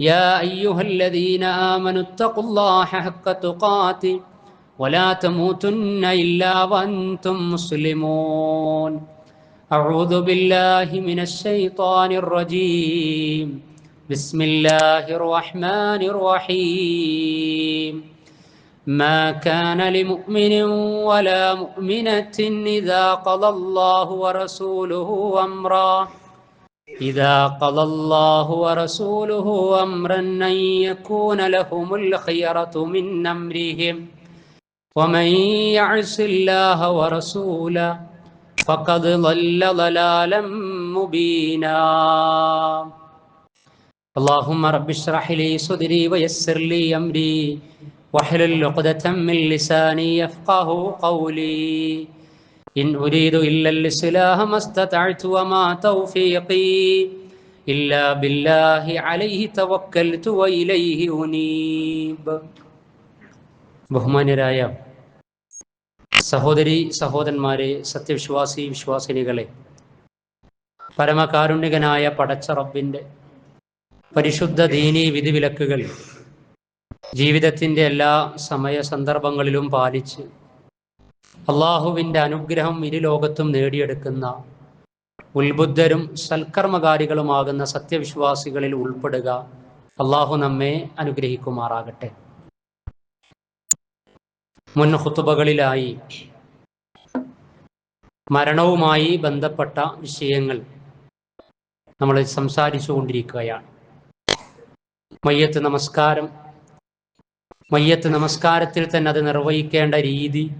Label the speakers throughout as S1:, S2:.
S1: يا أيها الذين آمنوا اتقوا الله حق تقاته ولا تموتن إلا وأنتم مسلمون. أعوذ بالله من الشيطان الرجيم. بسم الله الرحمن الرحيم. ما كان لمؤمن ولا مؤمنة إذا قضى الله ورسوله أمرا إذا قضى الله ورسوله أمرا أن يكون لهم الخيرة من أمرهم. ومن يعص الله ورسوله فقد ضل ضلالا مبينا. اللهم رب اشرح لي صدري ويسر لي أمري. واحلل عقدة من لساني يفقه قولي. إن أريد إلا الإصلاح ما استطعت وما توفيقي إلا بالله عليه توكلت وإليه أنيب ബഹുമാന്യരായ സഹോദരി സഹോദരന്മാരെ സത്യവിശ്വാസി വിശ്വാസിനികളെ പരമകാരുണ്യകനായ പടച്ച റബ്ബിൻ്റെ പരിശുദ്ധ ദീനീ വിധിവിലക്കുകൾ ജീവിതത്തിൻ്റെ എല്ലാ സമയ സന്ദർഭങ്ങളിലും പാലിച്ച് അള്ളാഹുവിന്റെ അനുഗ്രഹം ഇരുലോകത്തും നേടിയെടുക്കുന്ന ഉത്ബുദ്ധരും സൽക്കർമ്മകാരികളുമാകുന്ന സത്യവിശ്വാസികളിൽ ഉൾപ്പെടുക അള്ളാഹു നമ്മെ അനുഗ്രഹിക്കുമാറാകട്ടെ. മുൻ ഹുത്തുബകളിലായി മരണവുമായി ബന്ധപ്പെട്ട വിഷയങ്ങൾ നമ്മൾ സംസാരിച്ചു കൊണ്ടിരിക്കുകയാണ്. മയ്യത്ത് നമസ്കാരം. മയ്യത്ത് നമസ്കാരത്തിൽ തന്നെ അത് നിർവഹിക്കേണ്ട രീതി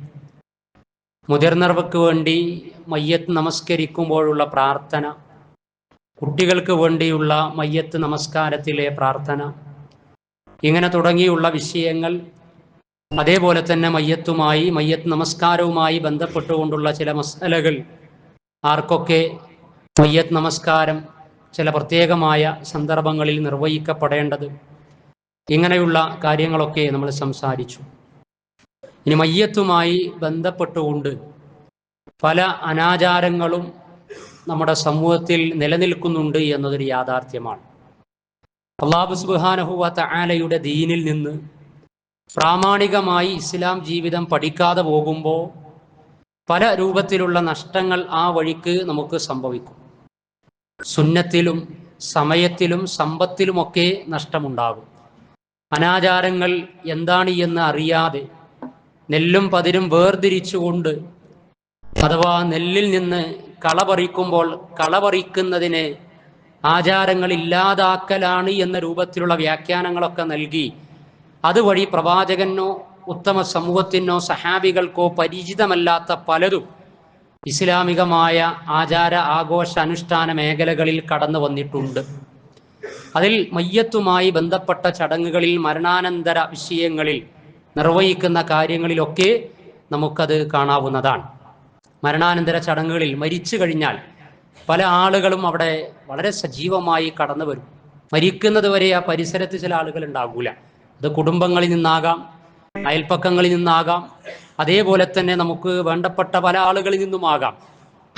S1: മുതിർന്നവർക്ക് വേണ്ടി മയ്യത്ത് നമസ്കരിക്കുമ്പോഴുള്ള പ്രാർത്ഥന കുട്ടികൾക്ക് വേണ്ടിയുള്ള മയ്യത്ത് നമസ്കാരത്തിലെ പ്രാർത്ഥന ഇങ്ങനെ തുടങ്ങിയുള്ള വിഷയങ്ങൾ അതേപോലെ തന്നെ മയ്യത്തുമായി മയ്യത്ത് നമസ്കാരവുമായി ബന്ധപ്പെട്ടുകൊണ്ടുള്ള ചില മസാലകൾ ആർക്കൊക്കെ മയ്യത്ത് നമസ്കാരം ചില പ്രത്യേകമായ സന്ദർഭങ്ങളിൽ നിർവഹിക്കപ്പെടേണ്ടത് ഇങ്ങനെയുള്ള കാര്യങ്ങളൊക്കെ നമ്മൾ സംസാരിച്ചു. ഇനി മയ്യത്തുമായി ബന്ധപ്പെട്ടുകൊണ്ട് പല അനാചാരങ്ങളും നമ്മുടെ സമൂഹത്തിൽ നിലനിൽക്കുന്നുണ്ട് എന്നതൊരു യാഥാർത്ഥ്യമാണ്. അള്ളാഹു സുബാനഹുവ ആലയുടെ ദീനിൽ നിന്ന് പ്രാമാണികമായി ഇസ്ലാം ജീവിതം പഠിക്കാതെ പോകുമ്പോൾ പല രൂപത്തിലുള്ള നഷ്ടങ്ങൾ ആ വഴിക്ക് നമുക്ക് സംഭവിക്കും. സുന്നത്തിലും സമയത്തിലും സമ്പത്തിലുമൊക്കെ നഷ്ടമുണ്ടാകും. അനാചാരങ്ങൾ എന്താണ് എന്ന് അറിയാതെ നെല്ലും പതിരും വേർതിരിച്ചുകൊണ്ട് അഥവാ നെല്ലിൽ നിന്ന് കള പറിക്കുമ്പോൾ കള പറിക്കുന്നതിന് ആചാരങ്ങൾ ഇല്ലാതാക്കലാണ് എന്ന രൂപത്തിലുള്ള വ്യാഖ്യാനങ്ങളൊക്കെ നൽകി. അതുവഴി പ്രവാചകനോ ഉത്തമ സമൂഹത്തിനോ സഹാബികൾക്കോ പരിചിതമല്ലാത്ത പലതും ഇസ്ലാമികമായ ആചാര ആഘോഷ അനുഷ്ഠാന മേഖലകളിൽ കടന്നു വന്നിട്ടുണ്ട്. അതിൽ മയ്യത്തുമായി ബന്ധപ്പെട്ട ചടങ്ങുകളിൽ മരണാനന്തര വിഷയങ്ങളിൽ നിർവഹിക്കുന്ന കാര്യങ്ങളിലൊക്കെ നമുക്കത് കാണാവുന്നതാണ്. മരണാനന്തര ചടങ്ങുകളിൽ മരിച്ചു കഴിഞ്ഞാൽ പല ആളുകളും അവിടെ വളരെ സജീവമായി കടന്നു വരും. മരിക്കുന്നത് വരെ ആ പരിസരത്ത് ചില ആളുകൾ ഉണ്ടാകൂല. അത് കുടുംബങ്ങളിൽ നിന്നാകാം അയൽപ്പക്കങ്ങളിൽ നിന്നാകാം. അതേപോലെ തന്നെ നമുക്ക് വേണ്ടപ്പെട്ട പല ആളുകളിൽ നിന്നുമാകാം.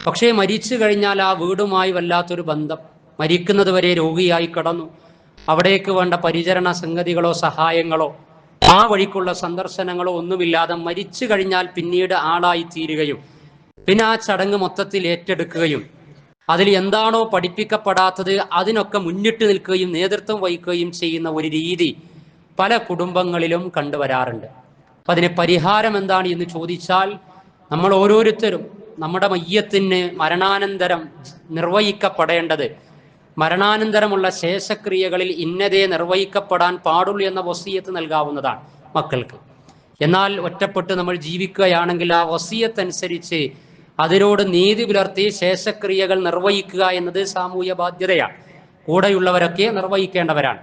S1: പക്ഷേ മരിച്ചു കഴിഞ്ഞാൽ ആ വീടുമായി വല്ലാത്തൊരു ബന്ധം. മരിക്കുന്നത് വരെ രോഗിയായി കടന്നു. അവിടേക്ക് വേണ്ട പരിചരണ സംഗതികളോ സഹായങ്ങളോ ആ വഴിക്കുള്ള സന്ദർശനങ്ങളോ ഒന്നുമില്ലാതെ മരിച്ചു കഴിഞ്ഞാൽ പിന്നീട് ആളായി തീരുകയും പിന്നെ ആ ചടങ്ങ് മൊത്തത്തിൽ ഏറ്റെടുക്കുകയും അതിൽ എന്താണോ പഠിപ്പിക്കപ്പെടാത്തത് അതിനൊക്കെ മുന്നിട്ട് നിൽക്കുകയും നേതൃത്വം വഹിക്കുകയും ചെയ്യുന്ന ഒരു രീതി പല കുടുംബങ്ങളിലും കണ്ടുവരാറുണ്ട്. അപ്പം അതിന് പരിഹാരം എന്താണ് എന്ന് ചോദിച്ചാൽ നമ്മൾ ഓരോരുത്തരും നമ്മുടെ മയ്യത്തിന് മരണാനന്തരം നിർവഹിക്കപ്പെടേണ്ടത് മരണാനന്തരമുള്ള ശേഷക്രിയകളിൽ ഇന്നതേ നിർവഹിക്കപ്പെടാൻ പാടുള്ളൂ എന്ന വസീയത്ത് നൽകാവുന്നതാണ് മക്കൾക്ക്. എന്നാൽ ഒറ്റപ്പെട്ട് നമ്മൾ ജീവിക്കുകയാണെങ്കിൽ ആ വസീയത്തനുസരിച്ച് അതിനോട് നീതി പുലർത്തി ശേഷക്രിയകൾ നിർവഹിക്കുക എന്നത് സാമൂഹ്യ ബാധ്യതയാണ്. കൂടെയുള്ളവരൊക്കെ നിർവഹിക്കേണ്ടവരാണ്.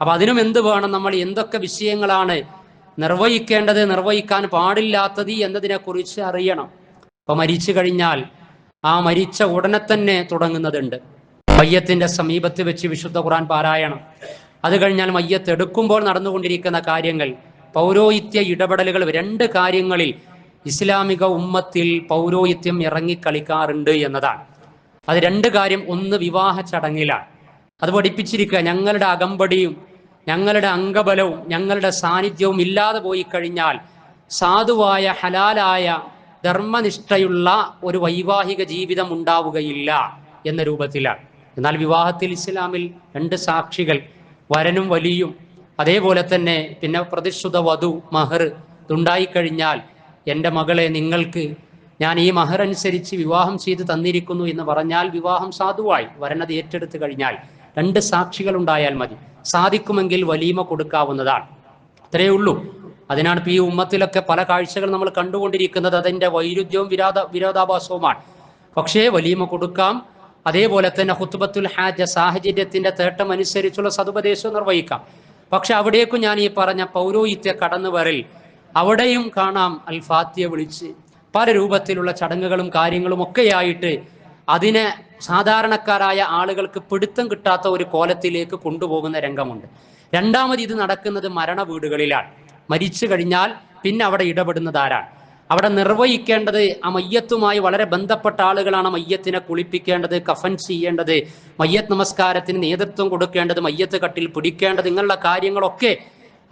S1: അപ്പൊ അതിനും എന്ത് വേണം? നമ്മൾ എന്തൊക്കെ വിഷയങ്ങളാണ് നിർവഹിക്കേണ്ടത് നിർവഹിക്കാൻ പാടില്ലാത്തത് എന്നതിനെ കുറിച്ച് അറിയണം. അപ്പൊ മരിച്ചു കഴിഞ്ഞാൽ ആ മരിച്ച ഉടനെ തന്നെ തുടങ്ങുന്നതുണ്ട്. മയ്യത്തിന്റെ സമീപത്ത് വെച്ച് വിശുദ്ധ ഖുറാൻ പാരായണം. അത് കഴിഞ്ഞാൽ മയ്യത്ത് എടുക്കുമ്പോൾ നടന്നുകൊണ്ടിരിക്കുന്ന കാര്യങ്ങൾ പൗരോഹിത്യ ഇടപെടലുകൾ രണ്ട് കാര്യങ്ങളിൽ ഇസ്ലാമിക ഉമ്മത്തിൽ പൗരോഹിത്യം ഇറങ്ങിക്കളിക്കാറുണ്ട് എന്നതാണ്. അത് രണ്ട് കാര്യം ഒന്ന് വിവാഹ ചടങ്ങിലാണ്. അത് പഠിപ്പിച്ചിരിക്കുക ഞങ്ങളുടെ അകമ്പടിയും ഞങ്ങളുടെ അംഗബലവും ഞങ്ങളുടെ സാന്നിധ്യവും ഇല്ലാതെ പോയി കഴിഞ്ഞാൽ സാധുവായ ഹലാലായ ധർമ്മനിഷ്ഠയുള്ള ഒരു വൈവാഹിക ജീവിതം ഉണ്ടാവുകയില്ല എന്ന രൂപത്തിലാണ്. എന്നാൽ വിവാഹത്തിൽ ഇസ്ലാമിൽ രണ്ട് സാക്ഷികൾ വരനും വലിയും. അതേപോലെ തന്നെ പിന്നെ പ്രതിഷ്ഠിത വധു മഹർ ഇതുണ്ടായിക്കഴിഞ്ഞാൽ എന്റെ മകളെ നിങ്ങൾക്ക് ഞാൻ ഈ മഹർ അനുസരിച്ച് വിവാഹം ചെയ്ത് തന്നിരിക്കുന്നു എന്ന് പറഞ്ഞാൽ വിവാഹം സാധുവായി. വരനത് ഏറ്റെടുത്ത് കഴിഞ്ഞാൽ രണ്ട് സാക്ഷികൾ ഉണ്ടായാൽ മതി. സാധിക്കുമെങ്കിൽ വലീമ കൊടുക്കാവുന്നതാണ്. അത്രയേ ഉള്ളൂ. അതിനാണ് ഇപ്പൊ ഈ ഉമ്മത്തിലൊക്കെ പല കാഴ്ചകൾ നമ്മൾ കണ്ടുകൊണ്ടിരിക്കുന്നത്. അതിന്റെ വൈരുദ്ധ്യവും വിരോധ വിരോധാഭാസവുമാണ്. പക്ഷേ വലീമ കൊടുക്കാം. അതേപോലെ തന്നെ ഹുത്തുബത്തുൽ ഹാജ സാഹചര്യത്തിന്റെ തേട്ടം അനുസരിച്ചുള്ള സതുപദേശം നിർവഹിക്കാം. പക്ഷെ അവിടേക്കും ഞാൻ ഈ പറഞ്ഞ പൗരോഹിത്യ കടന്നു വരൽ അവിടെയും കാണാം അൽ ഫാത്തിയ വിളിച്ച് പല രൂപത്തിലുള്ള ചടങ്ങുകളും കാര്യങ്ങളും ഒക്കെയായിട്ട് അതിനെ സാധാരണക്കാരായ ആളുകൾക്ക് പിടുത്തം കിട്ടാത്ത ഒരു കോലത്തിലേക്ക് കൊണ്ടുപോകുന്ന രംഗമുണ്ട്. രണ്ടാമത് ഇത് നടക്കുന്നത് മരണ വീടുകളിലാണ്. മരിച്ചു കഴിഞ്ഞാൽ പിന്നെ അവിടെ ഇടപെടുന്നത് ആരാണ്? അവിടെ നിർവഹിക്കേണ്ടത് ആ മയ്യത്തുമായി വളരെ ബന്ധപ്പെട്ട ആളുകളാണ് മയ്യത്തിനെ കുളിപ്പിക്കേണ്ടത് കഫൻ ചെയ്യേണ്ടത് മയ്യത്ത് നമസ്കാരത്തിന് നേതൃത്വം കൊടുക്കേണ്ടത് മയ്യത്ത് കട്ടിൽ പിടിക്കേണ്ടത് ഇങ്ങനെയുള്ള കാര്യങ്ങളൊക്കെ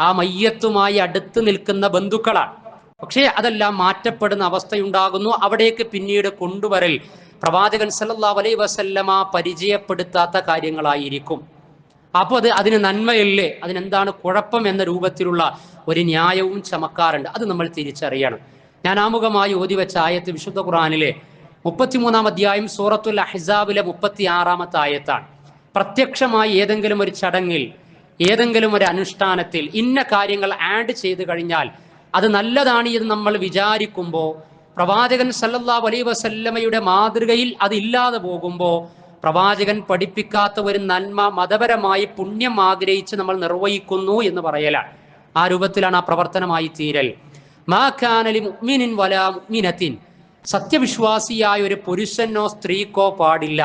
S1: ആ മയ്യത്തുമായി അടുത്ത് നിൽക്കുന്ന ബന്ധുക്കളാണ്. പക്ഷേ അതെല്ലാം മാറ്റപ്പെടുന്ന അവസ്ഥയുണ്ടാകുന്നു. അവിടേക്ക് പിന്നീട് കൊണ്ടുവരൽ പ്രവാചകൻ സല്ലാ അലൈഹി വസല്ലമ പരിചയപ്പെടുത്താത്ത കാര്യങ്ങളായിരിക്കും. അപ്പോൾ അത് അതിന് നന്മയല്ലേ? അതിനെന്താണ് കുഴപ്പം എന്ന രൂപത്തിലുള്ള ഒരു ന്യായവും ചമക്കാറുണ്ട്. അത് നമ്മൾ തിരിച്ചറിയണം. ഞാൻ ആമുഖമായി ഓതി വെച്ച ആയത്ത് വിശുദ്ധ ഖുറാനിലെ മുപ്പത്തിമൂന്നാം അധ്യായം സൂറത്തുൽ അഹിസാബിലെ മുപ്പത്തി ആറാമത്തെ ആയത്താണ്. പ്രത്യക്ഷമായി ഏതെങ്കിലും ഒരു ചടങ്ങിൽ ഏതെങ്കിലും ഒരു അനുഷ്ഠാനത്തിൽ ഇന്ന കാര്യങ്ങൾ ആഡ് ചെയ്തു കഴിഞ്ഞാൽ അത് നല്ലതാണ് എന്ന് നമ്മൾ വിചാരിക്കുമ്പോൾ പ്രവാചകൻ സല്ലല്ലാഹു അലൈഹി വസല്ലമയുടെ മാതൃകയിൽ അതില്ലാതെ പോകുമ്പോൾ പ്രവാചകൻ പഠിപ്പിക്കാത്ത ഒരു നന്മ മതപരമായി പുണ്യം ആഗ്രഹിച്ച് നമ്മൾ നിർവഹിക്കുന്നു എന്ന് പറയല ആ രൂപത്തിലാണ് ആ പ്രവർത്തനമായി തീരൽ. മാ കാനലി വലാ സത്യവിശ്വാസിയായ ഒരു പുരുഷനോ സ്ത്രീക്കോ പാടില്ല.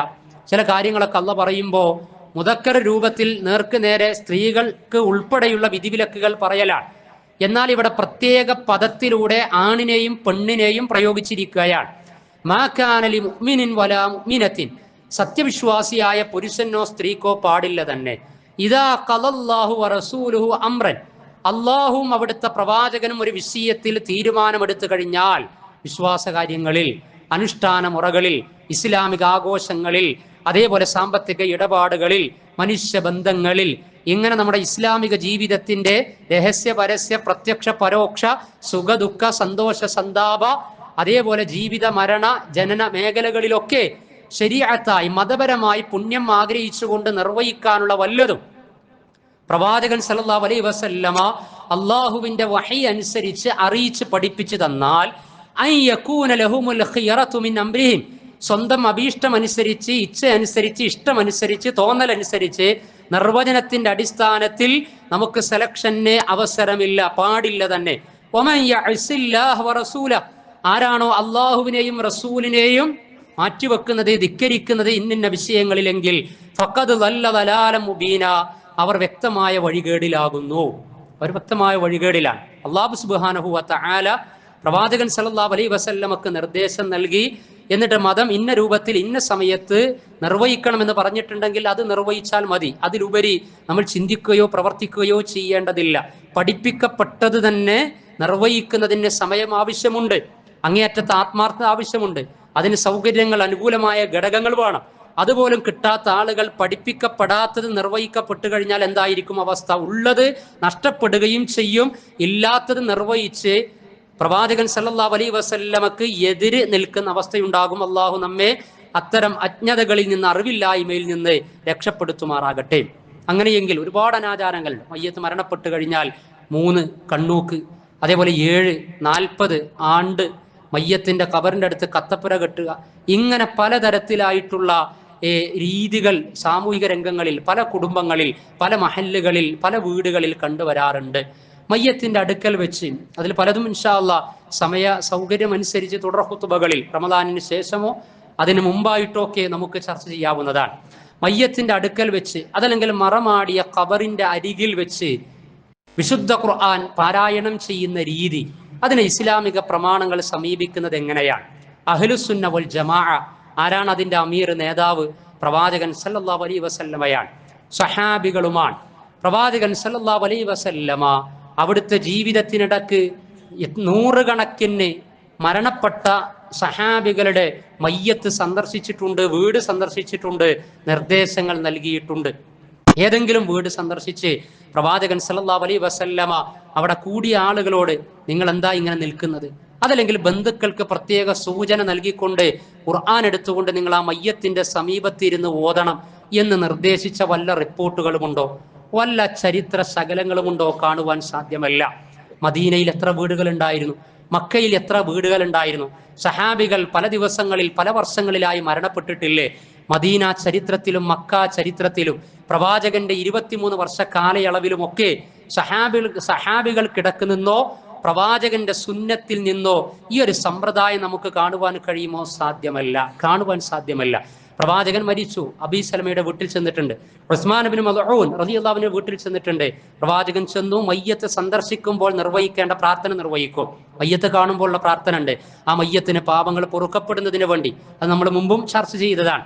S1: ചില കാര്യങ്ങളൊക്കെ അല്ല പറയുമ്പോൾ മുതക്കർ രൂപത്തിൽ നേർക്ക് നേരെ സ്ത്രീകൾക്ക് ഉൾപ്പെടെയുള്ള വിധിവിലക്കുകൾ പറയലാണ്. എന്നാൽ ഇവിടെ പ്രത്യേക പദത്തിലൂടെ ആണിനെയും പെണ്ണിനെയും പ്രയോഗിച്ചിരിക്കുകയാണ്. മാ കാനലി വല വലാ മുഅ്മിനത്തിൻ. സത്യവിശ്വാസിയായ പുരുഷനോ സ്ത്രീക്കോ പാടില്ല തന്നെ. ഇതാ കലല്ലാഹു വറസൂലുഹു അമ്രൻ അള്ളാഹുവും അവിടുത്തെ പ്രവാചകനും ഒരു വിഷയത്തിൽ തീരുമാനമെടുത്തു കഴിഞ്ഞാൽ വിശ്വാസകാര്യങ്ങളിൽ അനുഷ്ഠാന മുറകളിൽ ഇസ്ലാമിക ആഘോഷങ്ങളിൽ അതേപോലെ സാമ്പത്തിക ഇടപാടുകളിൽ മനുഷ്യ ബന്ധങ്ങളിൽ ഇങ്ങനെ നമ്മുടെ ഇസ്ലാമിക ജീവിതത്തിന്റെ രഹസ്യ പരസ്യ പ്രത്യക്ഷ പരോക്ഷ സുഖ ദുഃഖ സന്തോഷ സന്താപ അതേപോലെ ജീവിത മരണ ജനന മേഖലകളിലൊക്കെ ശരീഅത്തായി മതപരമായി പുണ്യം ആഗ്രഹിച്ചുകൊണ്ട് നിർവഹിക്കാനുള്ള വല്ലതും പ്രവാചകൻ സല്ലാ അലൈഹി വസല്ലമ അള്ളാഹുവിന്റെ വഹി അനുസരിച്ച് അറിയിച്ച് പഠിപ്പിച്ചു തന്നാൽ അംരിഹിം സ്വന്തം അഭീഷ്ടമനുസരിച്ച് ഇച്ഛ അനുസരിച്ച് ഇഷ്ടമനുസരിച്ച് തോന്നലനുസരിച്ച് നിർവചനത്തിന്റെ അടിസ്ഥാനത്തിൽ നമുക്ക് സെലക്ഷന് അവസരമില്ല പാടില്ല തന്നെ. ആരാണോ അള്ളാഹുവിനെയും റസൂലിനെയും മാറ്റിവെക്കുന്നത് ധിക്കരിക്കുന്നത് ഇന്നിന്ന വിഷയങ്ങളിലെങ്കിൽ ഫഖദ് നല്ല മുബീന അവർ വ്യക്തമായ വഴികേടിലാകുന്നു. അവർ വ്യക്തമായ വഴികേടിലാണ്. അള്ളാഹു സുബ്ഹാനഹു ആല പ്രവാചകൻ സല്ലല്ലാഹു അലൈ വസല്ലമക്ക് നിർദ്ദേശം നൽകി. എന്നിട്ട് മതം ഇന്ന രൂപത്തിൽ ഇന്ന സമയത്ത് നിർവഹിക്കണമെന്ന് പറഞ്ഞിട്ടുണ്ടെങ്കിൽ അത് നിർവഹിച്ചാൽ മതി. അതിലുപരി നമ്മൾ ചിന്തിക്കുകയോ പ്രവർത്തിക്കുകയോ ചെയ്യേണ്ടതില്ല. പഠിപ്പിക്കപ്പെട്ടത് തന്നെ നിർവഹിക്കുന്നതിന് സമയം ആവശ്യമുണ്ട്. അങ്ങേയറ്റത്തെ ആത്മാർത്ഥത ആവശ്യമുണ്ട്. അതിന് സൗകര്യങ്ങൾ അനുകൂലമായ ഘടകങ്ങൾ വേണം. അതുപോലും കിട്ടാത്ത ആളുകൾ പഠിപ്പിക്കപ്പെടാത്തത് നിർവഹിക്കപ്പെട്ടു കഴിഞ്ഞാൽ എന്തായിരിക്കും അവസ്ഥ? ഉള്ളത് നഷ്ടപ്പെടുകയും ചെയ്യും. ഇല്ലാത്തത് നിർവഹിച്ച് പ്രവാചകൻ സല്ലാ അലൈ വസല്ലമക്ക് എതിര് നിൽക്കുന്ന അവസ്ഥയുണ്ടാകും. അള്ളാഹു നമ്മെ അത്തരം അജ്ഞതകളിൽ നിന്ന് അറിവില്ലായ്മയിൽ നിന്ന് രക്ഷപ്പെടുത്തുമാറാകട്ടെ. അങ്ങനെയെങ്കിൽ ഒരുപാട് അനാചാരങ്ങൾ മയ്യത്ത് മരണപ്പെട്ടു കഴിഞ്ഞാൽ മൂന്ന് കണ്ണൂക്ക് അതേപോലെ ഏഴ് നാൽപ്പത് ആണ്ട് മയ്യത്തിന്റെ കബറിന്റെ അടുത്ത് കത്തപ്പുര കെട്ടുക. ഇങ്ങനെ പലതരത്തിലായിട്ടുള്ള രീതികൾ സാമൂഹിക രംഗങ്ങളിൽ പല കുടുംബങ്ങളിൽ പല മഹല്ലുകളിൽ പല വീടുകളിൽ കണ്ടുവരാറുണ്ട്. മയ്യത്തിന്റെ അടുക്കൽ വെച്ച് അതിൽ പലതും ഇൻഷാല്ല സമയ സൗകര്യം അനുസരിച്ച് തുടർ ഹുത്തുബകളിൽ റമദാനിന് ശേഷമോ അതിന് മുമ്പായിട്ടോ ഒക്കെ നമുക്ക് ചർച്ച ചെയ്യാവുന്നതാണ്. മയ്യത്തിന്റെ അടുക്കൽ വെച്ച് അതല്ലെങ്കിൽ മറമാടിയ ഖബറിന്റെ അരികിൽ വെച്ച് വിശുദ്ധ ഖുർആൻ പാരായണം ചെയ്യുന്ന രീതി അതിന് ഇസ്ലാമിക പ്രമാണങ്ങൾ സമീപിക്കുന്നത് എങ്ങനെയാണ്? അഹ്ലുസുന്ന വൽ ജമാ ആരാണ് അതിന്റെ അമീർ നേതാവ്? പ്രവാചകൻ സല്ലാ അലൈഹി വസല്ലമയാണ്. സഹാബികളുമാണ്. പ്രവാചകൻ സല്ലാ അലൈഹി വസല്ലമ അവിടുത്തെ ജീവിതത്തിനിടക്ക് നൂറുകണക്കിന് മരണപ്പെട്ട സഹാബികളുടെ മയ്യത്ത് സന്ദർശിച്ചിട്ടുണ്ട് വീട് സന്ദർശിച്ചിട്ടുണ്ട് നിർദ്ദേശങ്ങൾ നൽകിയിട്ടുണ്ട്. ഏതെങ്കിലും വീട് സന്ദർശിച്ച് പ്രവാചകൻ സല്ലാ അലൈഹി വസല്ലമ അവിടെ കൂടിയ ആളുകളോട് നിങ്ങൾ എന്താ ഇങ്ങനെ നിൽക്കുന്നത്? അതല്ലെങ്കിൽ ബന്ധുക്കൾക്ക് പ്രത്യേക സൂചന നൽകിക്കൊണ്ട് ഖുർആൻ എടുത്തുകൊണ്ട് നിങ്ങൾ ആ മയ്യത്തിന്റെ സമീപത്തിരുന്ന് ഓതണം എന്ന് നിർദ്ദേശിച്ച വല്ല റിപ്പോർട്ടുകളുമുണ്ടോ? വല്ല ചരിത്ര ശകലങ്ങളുമുണ്ടോ കാണുവാൻ സാധ്യമല്ല. മദീനയിൽ എത്ര വീടുകൾ ഉണ്ടായിരുന്നു മക്കയിൽ എത്ര വീടുകൾ ഉണ്ടായിരുന്നു സഹാബികൾ പല ദിവസങ്ങളിൽ പല വർഷങ്ങളിലായി മരണപ്പെട്ടിട്ടില്ലേ? മദീന ചരിത്രത്തിലും മക്ക ചരിത്രത്തിലും പ്രവാചകന്റെ ഇരുപത്തിമൂന്ന് വർഷ കാലയളവിലുമൊക്കെ സഹാബികൾ സഹാബികൾ കിടക്കുന്നിന്നോ പ്രവാചകന്റെ സുന്നത്തിൽ നിന്നോ ഈ ഒരു സമ്പ്രദായം നമുക്ക് കാണുവാൻ കഴിയുമോ? സാധ്യമല്ല. കാണുവാൻ സാധ്യമല്ല. പ്രവാചകൻ മരിച്ചു. അബി സലമയുടെ വീട്ടിൽ ചെന്നിട്ടുണ്ട്. ഉസ്മാൻ മലഹൂൻ റളിയല്ലാഹുവിന്റെ വീട്ടിൽ ചെന്നിട്ടുണ്ട്. പ്രവാചകൻ ചെന്നു മയ്യത്ത് സന്ദർശിക്കുമ്പോൾ നിർവഹിക്കേണ്ട പ്രാർത്ഥന നിർവഹിക്കും. മയ്യത്ത് കാണുമ്പോഴുള്ള പ്രാർത്ഥന ഉണ്ട്. ആ മയ്യത്തിന് പാപങ്ങൾ പൊറുക്കപ്പെടുന്നതിന് വേണ്ടി അത് നമ്മൾ മുമ്പും ചർച്ച ചെയ്തതാണ്.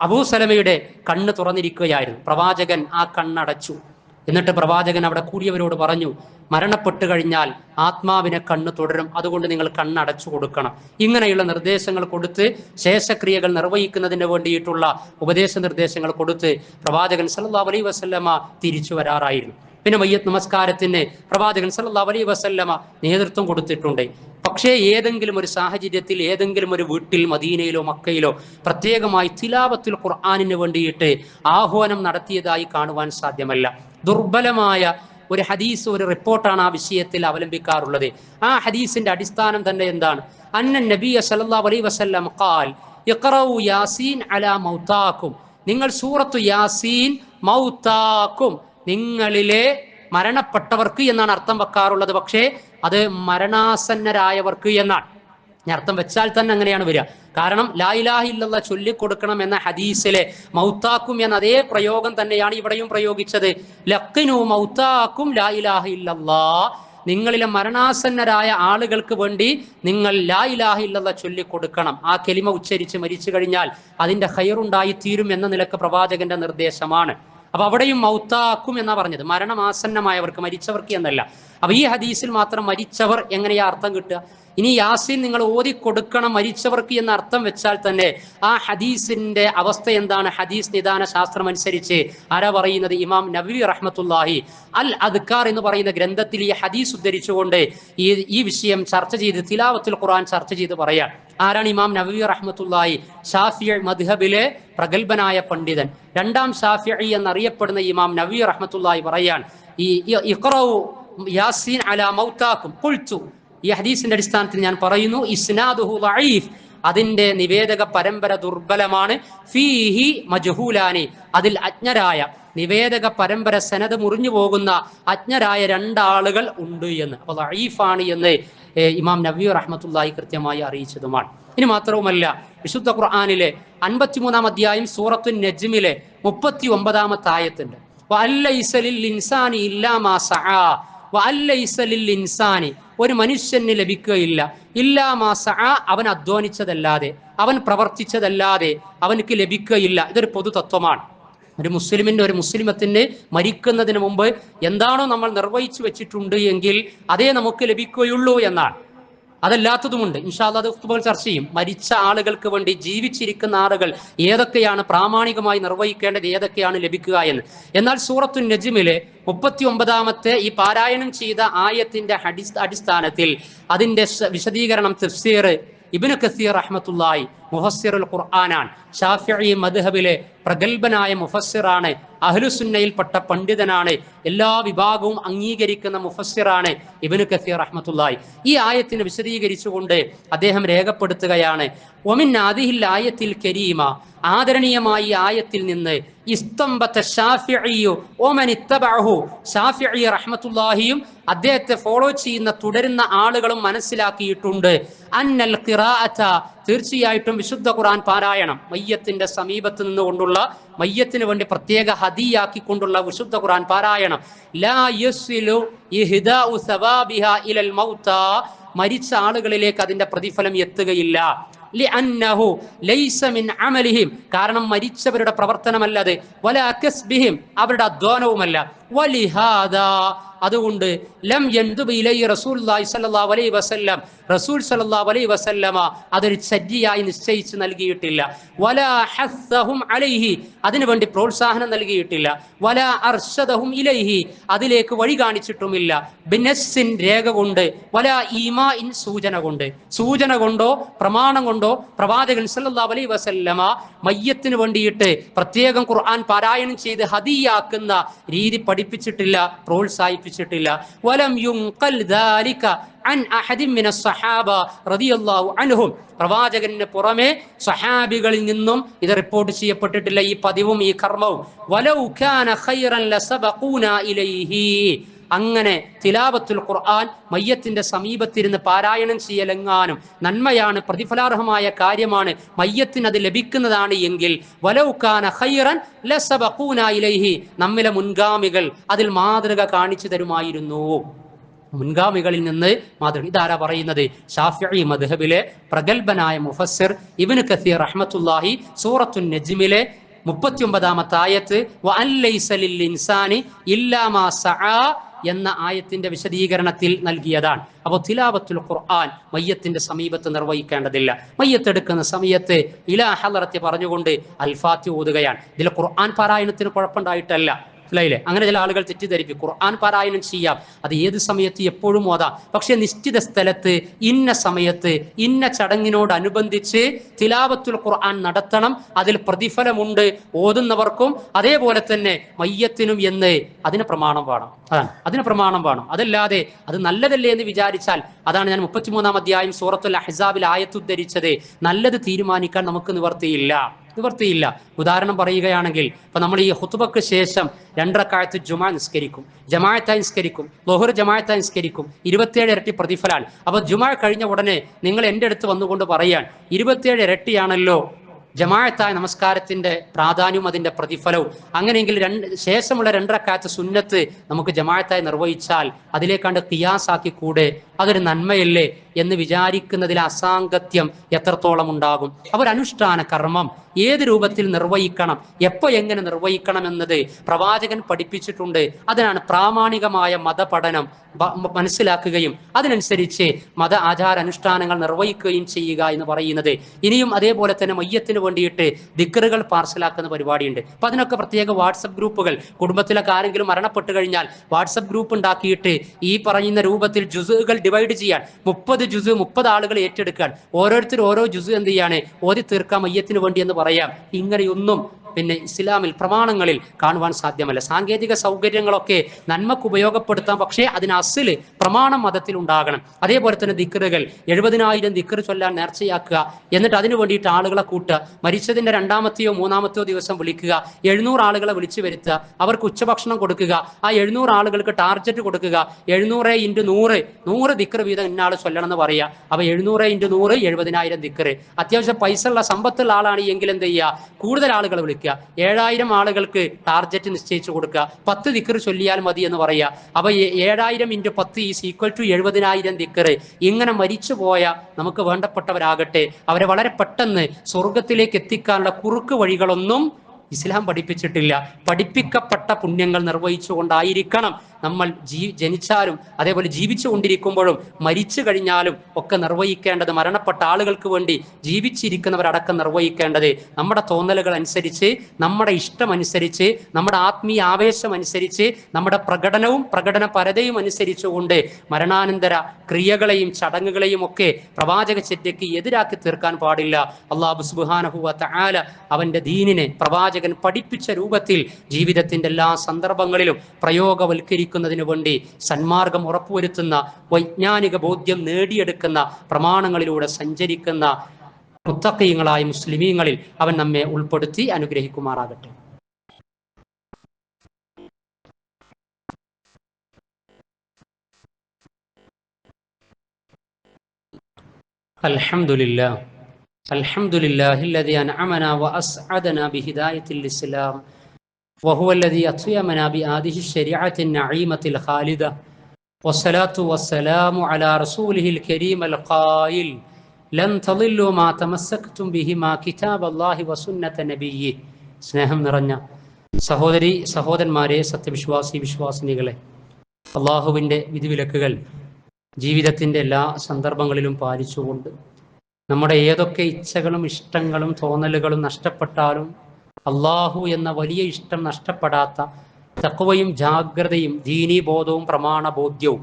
S1: അബൂ സലമയുടെ കണ്ണ് തുറന്നിരിക്കുകയായിരുന്നു. പ്രവാചകൻ ആ കണ്ണടച്ചു. എന്നിട്ട് പ്രവാചകൻ അവിടെ കൂടിയവരോട് പറഞ്ഞു മരണപ്പെട്ടു കഴിഞ്ഞാൽ ആത്മാവിനെ കണ്ണ് തുടരും. അതുകൊണ്ട് നിങ്ങൾ കണ്ണടച്ചു കൊടുക്കണം. ഇങ്ങനെയുള്ള നിർദ്ദേശങ്ങൾ കൊടുത്ത് ശേഷക്രിയകൾ നിർവഹിക്കുന്നതിന് വേണ്ടിയിട്ടുള്ള ഉപദേശ നിർദ്ദേശങ്ങൾ കൊടുത്ത് പ്രവാചകൻ സല്ലാ അലൈ വസല്ലമ തിരിച്ചു വരാറായിരുന്നു. പിന്നെ മയ്യത്ത് നമസ്കാരത്തിന് പ്രവാചകൻ സല്ലാ അലൈ വസല്ലമ നേതൃത്വം കൊടുത്തിട്ടുണ്ട്. പക്ഷേ ഏതെങ്കിലും ഒരു സാഹചര്യത്തിൽ ഏതെങ്കിലും ഒരു വീട്ടിൽ മദീനയിലോ മക്കയിലോ പ്രത്യേകമായി തിലാപത്തിൽ ഖുർആാനിന് വേണ്ടിയിട്ട് ആഹ്വാനം നടത്തിയതായി കാണുവാൻ സാധ്യമല്ല. ദുർബലമായ ഒരു ഹദീസ് ഒരു റിപ്പോർട്ടാണ് ആ വിഷയത്തിൽ അവലംബിക്കാറുള്ളത്. ആ ഹദീസിന്റെ അടിസ്ഥാനം തന്നെ എന്താണ്? അന്നൻ നബിയ സല്ലല്ലാഹു അലൈഹി വസല്ലം ഖാൽ ഇഖറവു യാസീൻ അലാ മൗതാക്കും നിങ്ങൾ സൂറത്തു യാസീൻ മൗതാക്കും നിങ്ങളിലെ മരണപ്പെട്ടവർക്ക് എന്നാണ് അർത്ഥം വെക്കാറുള്ളത്. പക്ഷേ അത് മരണാസന്നരായവർക്ക് എന്നാണ്. ഞാൻ അർത്ഥം വെച്ചാൽ തന്നെ അങ്ങനെയാണ് വരിക. കാരണം ലായിലാഹി ഇല്ലല്ല ചൊല്ലിക്കൊടുക്കണം എന്ന ഹദീസിലെ മൗത്താക്കും എന്ന അതേ പ്രയോഗം തന്നെയാണ് ഇവിടെയും പ്രയോഗിച്ചത്. ലക്കിനു മൗത്താക്കും ലായിലാഹ ഇല്ലല്ലാ നിങ്ങളിലെ മരണാസന്നരായ ആളുകൾക്ക് വേണ്ടി നിങ്ങൾ ലാ ഇലാഹ ഇല്ലല്ല ചൊല്ലിക്കൊടുക്കണം. ആ കെലിമ ഉച്ചരിച്ച് മരിച്ചു കഴിഞ്ഞാൽ അതിന്റെ ഹയറുണ്ടായി തീരും എന്ന നിലയ്ക്ക് പ്രവാചകന്റെ നിർദ്ദേശമാണ്. അപ്പൊ അവിടെയും മൗത്താക്കും എന്നാ പറഞ്ഞത്. മരണമാസന്നമായവർക്ക് മരിച്ചവർക്ക് എന്നല്ല. അപ്പൊ ഈ ഹദീസിൽ മാത്രം മരിച്ചവർ എങ്ങനെയാ അർത്ഥം കിട്ടുക? ഇനി യാസീൻ നിങ്ങൾ ഓതി കൊടുക്കണം മരിച്ചവർക്ക് എന്ന അർത്ഥം വെച്ചാൽ തന്നെ ആ ഹദീസിന്റെ അവസ്ഥ എന്താണ്? ഹദീസ് നിദാന ശാസ്ത്രം അനുസരിച്ച് ആരാ പറയുന്നത്? ഇമാം നബി റഹ്മത്തുല്ലാഹി അൽ അദ്കാർ എന്ന് പറയുന്ന ഗ്രന്ഥത്തിൽ ഈ ഹദീസ് ഉദ്ധരിച്ചുകൊണ്ട് ഈ ഈ വിഷയം ചർച്ച ചെയ്ത് തിലാവത്തുൽ ഖുർആൻ ചർച്ച ചെയ്ത് പറയാ. ആരാണ് ഇമാം നബി റഹ്മത്തുല്ലായി ഷാഫി മദ്ഹബിലെ പ്രഗത്ഭനായ പണ്ഡിതൻ. രണ്ടാം ഷാഫി എന്നറിയപ്പെടുന്ന ഇമാം നബി റഹ്മത്തുല്ലായി പറയാൻ ഈ ഈ- യാസീൻ അലാ മൗതാക്കും ഖുൽതു ഈ ഹദീസിന്റെ അടിസ്ഥാനത്തിൽ ഞാൻ പറയുന്നു ഇസ്നാദുഹു ദഈഫ് അതിന്റെ നിവേദക പരമ്പര ദുർബലമാണ്. ഫീഹി മജ്ഹൂലാനി. അതിൽ അജ്ഞരായ നിവേദക പരമ്പര സനത് മുറിഞ്ഞു പോകുന്ന അജ്ഞരായ രണ്ടാളുകൾ ഉണ്ട് എന്ന്. അപ്പോൾ ദഈഫാണ് എന്ന് ഇമാം നബി റഹ്മത്തുള്ളാഹി കൃത്യമായി അറിയിച്ചതുമാണ്. ഇനി മാത്രവുമല്ല വിശുദ്ധ ഖുർആനിലെ അൻപത്തിമൂന്നാം അധ്യായം സൂറത്തു നജ്മിലെ മുപ്പത്തി ഒമ്പതാമത്തെ ആയത്തുണ്ട് ഇൻസാനി ഒരു മനുഷ്യന് ലഭിക്കുകയില്ല. ഇല്ലാ മാസ അവൻ അധ്വാനിച്ചതല്ലാതെ അവൻ പ്രവർത്തിച്ചതല്ലാതെ അവനക്ക് ലഭിക്കുകയില്ല. ഇതൊരു പൊതു തത്വമാണ് ഒരു മുസ്ലിമിന്റെ ഒരു മുസ്ലിമത്തിന് മരിക്കുന്നതിന് മുമ്പ് എന്താണോ നമ്മൾ നിർവഹിച്ചു വെച്ചിട്ടുണ്ട് എങ്കിൽ അതേ നമുക്ക് ലഭിക്കുകയുള്ളൂ എന്നാണ്. അതല്ലാത്തതുമുണ്ട്. ഇൻഷാല്ല അത് ഉസ്തുബകൾ ചർച്ച ചെയ്യും. മരിച്ച ആളുകൾക്ക് വേണ്ടി ജീവിച്ചിരിക്കുന്ന ആളുകൾ ഏതൊക്കെയാണ് പ്രാമാണികമായി നിർവഹിക്കേണ്ടത് ഏതൊക്കെയാണ് ലഭിക്കുക എന്ന്. എന്നാൽ സൂറത്തു നജിമിലെ മുപ്പത്തി ഒമ്പതാമത്തെ ഈ പാരായണം ചെയ്ത ആയത്തിന്റെ അടിസ് അടിസ്ഥാനത്തിൽ അതിന്റെ വിശദീകരണം തഫ്സീർ ഇബ്നു കസീർ റഹ്മത്തുള്ളാഹി മുഫസ്സിറുൽ ഖുർആനാണ്. ഷാഫിഈ മദ്ഹബിലെ പ്രഗത്ഭനായ മുഫസ്സിറാണ്. അഹ്ലുസുന്നയിൽപ്പെട്ട പണ്ഡിതനാണ്. എല്ലാ വിഭാഗവും അംഗീകരിക്കുന്ന മുഫസ്സിറാണ് ഇബ്നു കസീർ റഹ്മത്തുള്ളാഹി. ഈ ആയത്തിനെ വിശദീകരിച്ചുകൊണ്ട് അദ്ദേഹം രേഖപ്പെടുത്തുകയാണ്. ഒമിൻ ആദിഹിൽ ആയത്തിൽ കരീമ. ആദരണീയമായി ആയത്തിൽ നിന്ന് റഹ്മത്തുല്ലാഹിയും അദ്ദേഹത്തെ ഫോളോ ചെയ്യുന്ന തുടരുന്ന ആളുകളും മനസ്സിലാക്കിയിട്ടുണ്ട്. അന്നൽ തീർച്ചയായിട്ടും വിശുദ്ധ ഖുറാൻ പാരായണം മയ്യത്തിന്റെ സമീപത്ത് നിന്നുകൊണ്ടുള്ള മയ്യത്തിന് വേണ്ടി പ്രത്യേക ഹദിയാക്കിക്കൊണ്ടുള്ള വിശുദ്ധ ഖുറാൻ പാരായണം. ലാ ഇലൽ മരിച്ച ആളുകളിലേക്ക് അതിന്റെ പ്രതിഫലം എത്തുകയില്ല. കാരണം മരിച്ചവരുടെ പ്രവർത്തനമല്ലത്. വല അവരുടെ അധ്വാനവുമല്ല. അതുകൊണ്ട് ലം എന്തുബിലൈ റസൂലുള്ളാഹി സ്വല്ലല്ലാഹു അലൈഹി വസല്ലം റസൂൽ സ്വല്ലല്ലാഹു അലൈഹി വസല്ലമ അതൊരു സജ്ജിയായി നിശ്ചയിച്ച് നൽകിയിട്ടില്ല. വല ഹസ്സഹും അലൈഹി അതിനു വേണ്ടി പ്രോത്സാഹനം നൽകിയിട്ടില്ല. വല അർഷദഹും ഇലൈഹി അതിലേക്ക് വഴി കാണിച്ചിട്ടുമില്ല. ബിനസ്സിൻ രേഖ കൊണ്ട് വല ഈമാ ഇൻ സൂചന കൊണ്ട്. സൂചന കൊണ്ടോ പ്രമാണം കൊണ്ടോ പ്രവാചകൻ സല്ലാ അലൈഹി വസല്ലമ മയ്യത്തിന് വേണ്ടിയിട്ട് പ്രത്യേകം ഖുർആൻ പാരായണം ചെയ്ത് ഹദിയാക്കുന്ന രീതി പഠിപ്പിച്ചിട്ടില്ല പ്രോത്സാഹിപ്പിച്ചിട്ടില്ല വലം യും കൽ ദാലിക അൻ അഹദിൻ മിന സഹാബ റദിയല്ലാഹു അനുഹും പ്രവാചകന് പുറമെ സഹാബികളിൽ നിന്നും ഇത് റിപ്പോർട്ട് ചെയ്യപ്പെട്ടിട്ടില്ല ഈ പതിവും ഈ കർമ്മവും. വലൗ കാന ഖൈറൻ ലസബഖൂന ഇലൈഹി. അങ്ങനെ തിലാവത്തുൽ ഖുർആൻ മയ്യത്തിന്റെ സമീപത്തിരുന്ന് പാരായണം ചെയ്യലെങ്ങാനും നന്മയാണ് പ്രതിഫലാർഹമായ കാര്യമാണ് മയ്യത്തിന് അത് ലഭിക്കുന്നതാണ് എങ്കിൽ വലൗക്കാന ഖൈറൻ ലസബഖൂന ഇലൈഹി. നമ്മിലെ മുൻഗാമികൾ അതിൽ മാതൃക കാണിച്ചു തരുമായിരുന്നു. മുൻഗാമികളിൽ നിന്ന് മാതൃക ഇതാരാ പറയുന്നത്? ഷാഫി മദ്ഹബിലെ പ്രഗത്ഭനായ മുഫസ്സിർ ഇബ്നു കസീർ റഹ്മത്തുല്ലാഹി സൂറത്തുൻ നജ്മിലെ മുപ്പത്തി ഒമ്പതാമത്തെ ആയത്ത് ഇൻസാനി ഇല്ലാ മാ സആ എന്ന ആയത്തിന്റെ വിശദീകരണത്തിൽ നൽകിയതാണ്. അപ്പോൾ തിലാവത്തുൽ ഖുർആൻ മയ്യത്തിന്റെ സമീപത്ത് നിർവഹിക്കേണ്ടതില്ല. മയ്യത്തെടുക്കുന്ന സമയത്ത് ഇലാഹലറത്തി പറഞ്ഞുകൊണ്ട് അൽഫാത്തി ഓതുകയാണ്. ഇതിൽ ഖുർആൻ പാരായണത്തിന് കുഴപ്പമുണ്ടായിട്ടല്ല. മനസ്സിലായില്ലേ? അങ്ങനെ ചില ആളുകൾ തെറ്റിദ്ധരിക്കും. ഖുർആൻ പാരായണം ചെയ്യാം. അത് ഏത് സമയത്ത് എപ്പോഴും ഓതാം. പക്ഷെ നിശ്ചിത സ്ഥലത്ത് ഇന്ന സമയത്ത് ഇന്ന ചടങ്ങിനോടനുബന്ധിച്ച് തിലാവത്തുൽ ഖുർആൻ നടത്തണം. അതിൽ പ്രതിഫലമുണ്ട് ഓതുന്നവർക്കും. അതേപോലെ തന്നെ മയ്യത്തിനും എന്ന് അതിന് പ്രമാണം വേണം. അതാണ്. അതിന് പ്രമാണം വേണം. അതല്ലാതെ അത് നല്ലതല്ലേ എന്ന് വിചാരിച്ചാൽ അതാണ് ഞാൻ മുപ്പത്തിമൂന്നാം അധ്യായം സൂറത്തുൽ അഹ്സാബിൽ ആയത്തുദ്ധരിച്ചത്. നല്ലത് തീരുമാനിക്കാൻ നമുക്ക് നിവർത്തിയില്ല. നിവർത്തിയില്ല. ഉദാഹരണം പറയുകയാണെങ്കിൽ ഇപ്പൊ നമ്മൾ ഈ ഹുത്തുബക്ക് ശേഷം രണ്ടരക്കാലത്ത് ജുമാ നിസ്കരിക്കും. ജമായത്ത നിസ്കരിക്കും. ലോഹർ ജമായത്ത നിസ്കരിക്കും. ഇരുപത്തിയേഴ് ഇരട്ടി പ്രതിഫലാണ്. അപ്പൊ ജുമാ കഴിഞ്ഞ ഉടനെ നിങ്ങൾ എന്റെ അടുത്ത് വന്നുകൊണ്ട് പറയാൻ ഇരുപത്തിയേഴ് ഇരട്ടിയാണല്ലോ ജമായത്തായ നമസ്കാരത്തിന്റെ പ്രാധാന്യവും അതിന്റെ പ്രതിഫലവും. അങ്ങനെയെങ്കിൽ രണ്ട് ശേഷമുള്ള രണ്ടരക്കാലത്ത് സുന്നത്ത് നമുക്ക് ജമായത്തായി നിർവഹിച്ചാൽ അതിലേക്കാണ്ട് കിയാസാക്കി കൂടെ അതൊരു നന്മയല്ലേ? എന്ന് വിചാരിക്കുന്നതിൽ അസാംഗത്യം എത്രത്തോളം ഉണ്ടാകും? അവർ അനുഷ്ഠാന കർമ്മം ഏത് രൂപത്തിൽ നിർവഹിക്കണം? എപ്പോൾ എങ്ങനെ നിർവഹിക്കണം എന്നത് പ്രവാചകൻ പഠിപ്പിച്ചിട്ടുണ്ട്. അതിനാണ് പ്രാമാണികമായ മതപഠനം മനസ്സിലാക്കുകയും അതിനനുസരിച്ച് മത ആചാര അനുഷ്ഠാനങ്ങൾ നിർവഹിക്കുകയും ചെയ്യുക എന്ന് പറയുന്നത്. ഇനിയും അതേപോലെ തന്നെ മയ്യത്തിന് വേണ്ടിയിട്ട് ദിക്കറുകൾ പാർസലാക്കുന്ന പരിപാടിയുണ്ട്. അപ്പൊ അതിനൊക്കെ പ്രത്യേക വാട്സപ്പ് ഗ്രൂപ്പുകൾ. കുടുംബത്തിലൊക്കെ ആരെങ്കിലും മരണപ്പെട്ടു കഴിഞ്ഞാൽ വാട്സപ്പ് ഗ്രൂപ്പ് ഉണ്ടാക്കിയിട്ട് ഈ പറയുന്ന രൂപത്തിൽ ജുസുകൾ ഡിവൈഡ് ചെയ്യാൻ മുപ്പത് ജുസ് മുപ്പത് ആളുകൾ ഏറ്റെടുക്കാൻ ഓരോരുത്തർ ഓരോ ജുസ് എന്ത് ചെയ്യാണ്? ഓതി തീർക്കാം മയ്യത്തിന് വേണ്ടി എന്ന് പറയാം. ഇങ്ങനെയൊന്നും പിന്നെ ഇസ്ലാമിൽ പ്രമാണങ്ങളിൽ കാണുവാൻ സാധ്യമല്ല. സാങ്കേതിക സൗകര്യങ്ങളൊക്കെ നന്മക്ക് ഉപയോഗപ്പെടുത്താം. പക്ഷേ അതിന് അസിൽ പ്രമാണം മതത്തിൽ ഉണ്ടാകണം. അതേപോലെ തന്നെ ദിക്കറുകൾ എഴുപതിനായിരം ദിക്കറ് ചൊല്ലാൻ നേർച്ചയാക്കുക. എന്നിട്ട് അതിനു വേണ്ടിയിട്ട് ആളുകളെ കൂട്ടുക. മരിച്ചതിന്റെ രണ്ടാമത്തെയോ മൂന്നാമത്തെയോ ദിവസം വിളിക്കുക. എഴുന്നൂറ് ആളുകളെ വിളിച്ചു വരുത്തുക. അവർക്ക് ഉച്ചഭക്ഷണം കൊടുക്കുക. ആ എഴുന്നൂറ് ആളുകൾക്ക് ടാർജറ്റ് കൊടുക്കുക. എഴുന്നൂറ് ഇന്റു നൂറ് നൂറ് ദിക്കറ് വീതം ഇന്നാൾ ചൊല്ലണം എന്ന് പറയുക. അപ്പോൾ എഴുന്നൂറ് ഇന്റു നൂറ് എഴുപതിനായിരം ദിക്കറ് അത്യാവശ്യം പൈസ ഉള്ള സമ്പത്തുള്ള ആളാണ് എങ്കിൽ എന്ത് ചെയ്യുക? കൂടുതൽ ആളുകളെ വിളിക്കുക. ഏഴായിരം ആളുകൾക്ക് ടാർഗറ്റ് നിശ്ചയിച്ചു കൊടുക്കുക. പത്ത് ദിക്കർ ചൊല്ലിയാൽ മതി എന്ന് പറയുക. അപ്പൊ ഏ- ഏഴായിരം ഇന്റു പത്ത് ഈസ് ഈക്വൽ ടു എഴുപതിനായിരം ദിക്കറ്. ഇങ്ങനെ മരിച്ചു പോയ നമുക്ക് വേണ്ടപ്പെട്ടവരാകട്ടെ. അവരെ വളരെ പെട്ടെന്ന് സ്വർഗത്തിലേക്ക് എത്തിക്കാനുള്ള കുറുക്ക് വഴികളൊന്നും ഇസ്ലാം പഠിപ്പിച്ചിട്ടില്ല. പഠിപ്പിക്കപ്പെട്ട പുണ്യങ്ങൾ നിർവഹിച്ചുകൊണ്ടായിരിക്കണം നമ്മൾ ജീ ജനിച്ചാലും അതേപോലെ ജീവിച്ചു കൊണ്ടിരിക്കുമ്പോഴും മരിച്ചു കഴിഞ്ഞാലും ഒക്കെ നിർവഹിക്കേണ്ടത് മരണപ്പെട്ട ആളുകൾക്ക് വേണ്ടി ജീവിച്ചിരിക്കുന്നവരടക്കം നിർവഹിക്കേണ്ടത് നമ്മുടെ തോന്നലുകൾ അനുസരിച്ച് നമ്മുടെ ഇഷ്ടമനുസരിച്ച് നമ്മുടെ ആത്മീയ ആവേശം അനുസരിച്ച് നമ്മുടെ പ്രകടനവും പ്രകടന പരതയും അനുസരിച്ചുകൊണ്ട് മരണാനന്തര ക്രിയകളെയും ചടങ്ങുകളെയും ഒക്കെ പ്രവാചക ചര്യയ്ക്ക് എതിരാക്കി തീർക്കാൻ പാടില്ല. അള്ളാഹു സുബാനഹുവ തആല അവന്റെ ദീനിനെ പ്രവാചകൻ പഠിപ്പിച്ച രൂപത്തിൽ ജീവിതത്തിന്റെ എല്ലാ സന്ദർഭങ്ങളിലും പ്രയോഗവൽക്കരിക്കുന്നതിന് വേണ്ടി സന്മാർഗം ഉറപ്പുവരുത്തുന്ന വൈജ്ഞാനിക ബോധ്യം നേടിയെടുക്കുന്ന പ്രമാണങ്ങളിലൂടെ സഞ്ചരിക്കുന്ന മുത്തക്കീങ്ങളായ മുസ്ലിമീങ്ങളിൽ അവൻ നമ്മെ ഉൾപ്പെടുത്തി അനുഗ്രഹിക്കുമാറാകട്ടെ الحمد لله الحمد لله الذي أنعمنا وأسعدنا بهداية الإسلام وهو الذي أطيمنا بهذه الشريعة النعيمة الخالدة والصلاة والسلام على رسوله الكريم القائل ലൻ തളില്ലു മാ തമസ്സക്തും ബിഹിമാ കിതാബ് അല്ലാഹി വസുന്നത നബിയ്യി സ്നേഹം നിറഞ്ഞ സഹോദരി സഹോദരന്മാരെ സത്യവിശ്വാസി വിശ്വാസിനികളെ അള്ളാഹുവിൻ്റെ വിധിവിലക്കുകൾ ജീവിതത്തിൻ്റെ എല്ലാ സന്ദർഭങ്ങളിലും പാലിച്ചുകൊണ്ട് നമ്മുടെ ഏതൊക്കെ ഇച്ഛകളും ഇഷ്ടങ്ങളും തോന്നലുകളും നഷ്ടപ്പെട്ടാലും അള്ളാഹു എന്ന വലിയ ഇഷ്ടം നഷ്ടപ്പെടാത്ത തക്കവയും ജാഗ്രതയും ദീനീബോധവും പ്രമാണബോധ്യവും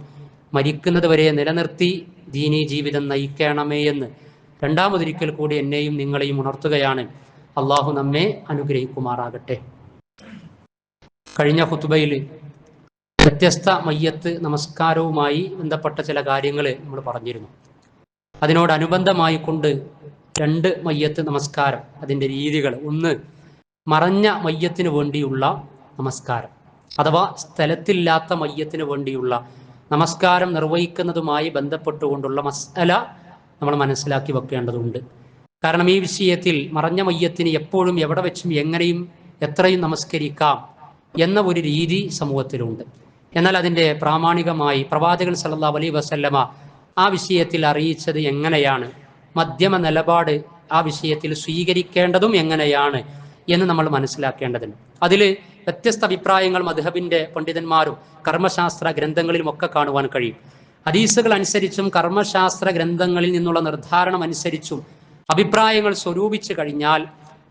S1: മരിക്കുന്നത് വരെ നിലനിർത്തി ദീനീ ജീവിതം നയിക്കണമേ എന്ന് രണ്ടാമതൊരിക്കൽ കൂടി എന്നെയും നിങ്ങളെയും ഉണർത്തുകയാണ്. അള്ളാഹു നമ്മെ അനുഗ്രഹിക്കുമാറാകട്ടെ. കഴിഞ്ഞ ഹുത്തുബയിൽ വ്യത്യസ്ത മയ്യത്ത് നമസ്കാരവുമായി ബന്ധപ്പെട്ട ചില കാര്യങ്ങൾ നമ്മൾ പറഞ്ഞിരുന്നു. അതിനോടനുബന്ധമായി കൊണ്ട് രണ്ട് മയ്യത്ത് നമസ്കാരം അതിന്റെ രീതികൾ. ഒന്ന് മറഞ്ഞ മയ്യത്തിന് വേണ്ടിയുള്ള നമസ്കാരം അഥവാ സ്ഥലത്തില്ലാത്ത മയ്യത്തിന് വേണ്ടിയുള്ള നമസ്കാരം നിർവഹിക്കുന്നതുമായി ബന്ധപ്പെട്ടുകൊണ്ടുള്ള മസല നമ്മൾ മനസ്സിലാക്കി വെക്കേണ്ടതുണ്ട്. കാരണം ഈ വിഷയത്തിൽ മറഞ്ഞ മയ്യത്തിന് എപ്പോഴും എവിടെ വെച്ചും എങ്ങനെയും എത്രയും നമസ്കരിക്കാം എന്ന ഒരു രീതി സമൂഹത്തിലുണ്ട്. എന്നാൽ അതിന്റെ പ്രാമാണികമായി പ്രവാചകൻ സല്ലാ അലൈ വസല്ലമ ആ വിഷയത്തിൽ അറിയിച്ചത് എങ്ങനെയാണ്? മധ്യമ നിലപാട് ആ വിഷയത്തിൽ സ്വീകരിക്കേണ്ടതും എങ്ങനെയാണ് എന്ന് നമ്മൾ മനസ്സിലാക്കേണ്ടതുണ്ട്. അതിൽ വ്യത്യസ്ത അഭിപ്രായങ്ങൾ മധുഹബിന്റെ പണ്ഡിതന്മാരും കർമ്മശാസ്ത്ര ഗ്രന്ഥങ്ങളിലും ഒക്കെ കാണുവാൻ കഴിയും. ഹദീസുകൾ അനുസരിച്ചും കർമ്മശാസ്ത്ര ഗ്രന്ഥങ്ങളിൽ നിന്നുള്ള നിർദ്ധാരണം അനുസരിച്ചും അഭിപ്രായങ്ങൾ സ്വരൂപിച്ചു കഴിഞ്ഞാൽ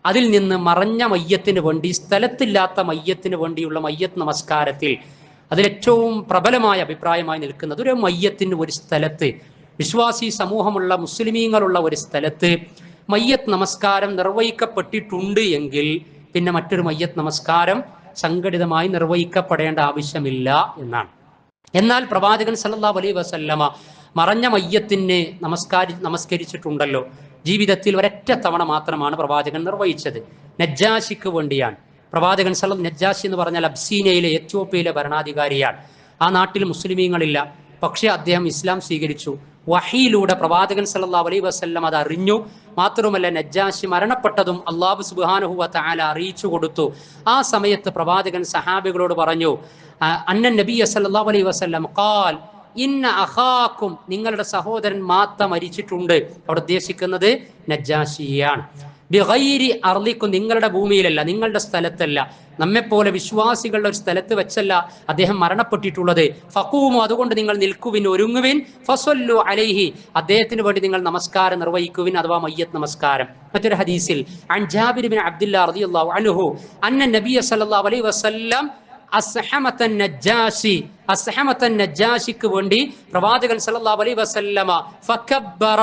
S1: അതിൽ നിന്ന് മറഞ്ഞ മയ്യത്തിന് വേണ്ടി സ്ഥലത്തില്ലാത്ത മയ്യത്തിന് വേണ്ടിയുള്ള മയ്യത്ത് നമസ്കാരത്തിൽ അതിലേറ്റവും പ്രബലമായ അഭിപ്രായമായി നിൽക്കുന്നത് ഒരു മയ്യത്തിന് ഒരു സ്ഥലത്ത്. വിശ്വാസി സമൂഹമുള്ള മുസ്ലിമീങ്ങളുള്ള ഒരു സ്ഥലത്ത് മയ്യത്ത് നമസ്കാരം നിർവഹിക്കപ്പെട്ടിട്ടുണ്ട് എങ്കിൽ പിന്നെ മറ്റൊരു മയ്യത്ത് നമസ്കാരം സംഘടിതമായി നിർവഹിക്കപ്പെടേണ്ട ആവശ്യമില്ല എന്നാണ്. എന്നാൽ പ്രവാചകൻ സല്ലാ അലൈ വസല്ലമ മറഞ്ഞ മയ്യത്തിന് നമസ്കാരി നമസ്കരിച്ചിട്ടുണ്ടല്ലോ. ജീവിതത്തിൽ ഒരൊറ്റ തവണ മാത്രമാണ് പ്രവാചകൻ നിർവഹിച്ചത്. നജ്ജാശിക്ക് വേണ്ടിയാണ്. പ്രവാചകൻ സലം നജ്ജാശി എന്ന് പറഞ്ഞാൽ അബ്സീനയിലെ എത്യോപ്യയിലെ ഭരണാധികാരിയാണ്. ആ നാട്ടിൽ മുസ്ലിമീങ്ങളില്ല. പക്ഷേ അദ്ദേഹം ഇസ്ലാം സ്വീകരിച്ചു. വഹിയിലൂടെ പ്രവാചകൻ സല്ലാ അലൈ വസല്ലം അത് അറിഞ്ഞു. മാത്രവുമല്ല നജ്ജാശി മരണപ്പെട്ടതും അള്ളാഹു സുബ്ഹാനഹു താല അറിയിച്ചു കൊടുത്തു. ആ സമയത്ത് പ്രവാചകൻ സഹാബികളോട് പറഞ്ഞു അന്നൻ നബിയ സല്ലല്ലാഹു അലൈ വസല്ലം കാൽ ഇന്ന അഹാക്കും നിങ്ങളുടെ സഹോദരൻ മാത്ത മരിച്ചിട്ടുണ്ട്. അവിടെ ഉദ്ദേശിക്കുന്നത് നജ്ജാശിയാണ് ബിഗൈരി അർലിക്കും നിങ്ങളുടെ ഭൂമിയിലല്ല നിങ്ങളുടെ സ്ഥലത്തല്ല. നമ്മെപ്പോലെ വിശ്വാസികളുടെ ഒരു സ്ഥലത്ത് വെച്ചല്ല അദ്ദേഹം മരണപ്പെട്ടിട്ടുള്ളത്. ഫക്കൂമോ അതുകൊണ്ട് നിങ്ങൾ നിൽക്കുവിൻ ഒരുങ്ങുവിൻ. ഫസൊല്ലു അലൈഹി അദ്ദേഹത്തിന് വേണ്ടി നിങ്ങൾ നമസ്കാരം നിർവഹിക്കുവിൻ അഥവാ മയ്യത്ത് നമസ്കാരം. മറ്റൊരു ഹദീസിൽ അൻ ജാബിർ ബിൻ അബ്ദുല്ല റളിയല്ലാഹു അൻഹു അന്ന നബിയ സല്ലല്ലാഹു അലൈഹി വസല്ലം അസഹമത്തൻ നജ്ജാശി അസഹമത്തൻ നജ്ജാശിക്ക് വേണ്ടി പ്രവാചകൻ സല്ലല്ലാഹു അലൈഹി വസല്ലമ ഫക്കബ്ബറ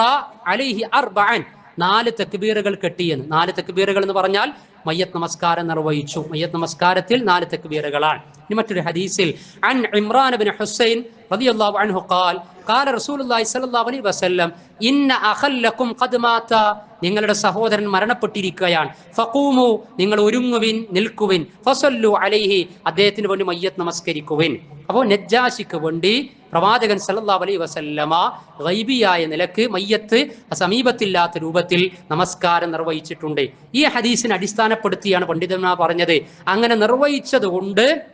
S1: അലൈഹി അർബഅൻ നാല് തെക്ക്ബീറുകൾ കെട്ടിയെന്ന്. നാല് തെക്ക്ബീറുകൾ എന്ന് പറഞ്ഞാൽ മയ്യത്ത് നമസ്കാരം നിർവഹിച്ചു. മയ്യത്ത് നമസ്കാരത്തിൽ നാല് തെക്ക്ബീറുകളാണ് ഇനി മറ്റൊരു ഹദീസിൽ അൻ ഇമ്രാൻ ബിൻ ഹുസൈൻ റളിയല്ലാഹു അൻഹു ഖാൽ ഖാല റസൂലുള്ളാഹി സ്വല്ലല്ലാഹു അലൈഹി വസല്ലം ഇന്ന അഖല്ലക്കും ഖദ് മാത. നിങ്ങളുടെ സഹോദരൻ മരണപ്പെട്ടിരിക്കുകയാണ്. ഫഖൂമു നിങ്ങൾ ഒരുങ്ങുവിൻ നിൽക്കുവിൻ ഫസല്ലു അലൈഹി. അദ്ദേഹത്തിന് വേണ്ടി മയ്യത്ത് നമസ്കരിക്കുവിൻ. അപ്പോൾ നജ്ജാശിക്ക് വേണ്ടി പ്രവാചകൻ സല്ലാ അലൈ വസല്ലമ വൈബിയായ നിലയ്ക്ക് മയ്യത്ത് സമീപത്തില്ലാത്ത രൂപത്തിൽ നമസ്കാരം നിർവഹിച്ചിട്ടുണ്ട്. ഈ ഹദീസിനെ അടിസ്ഥാനപ്പെടുത്തിയാണ് പണ്ഡിതന്മാർ പറഞ്ഞത്. അങ്ങനെ നിർവഹിച്ചത് കൊണ്ട്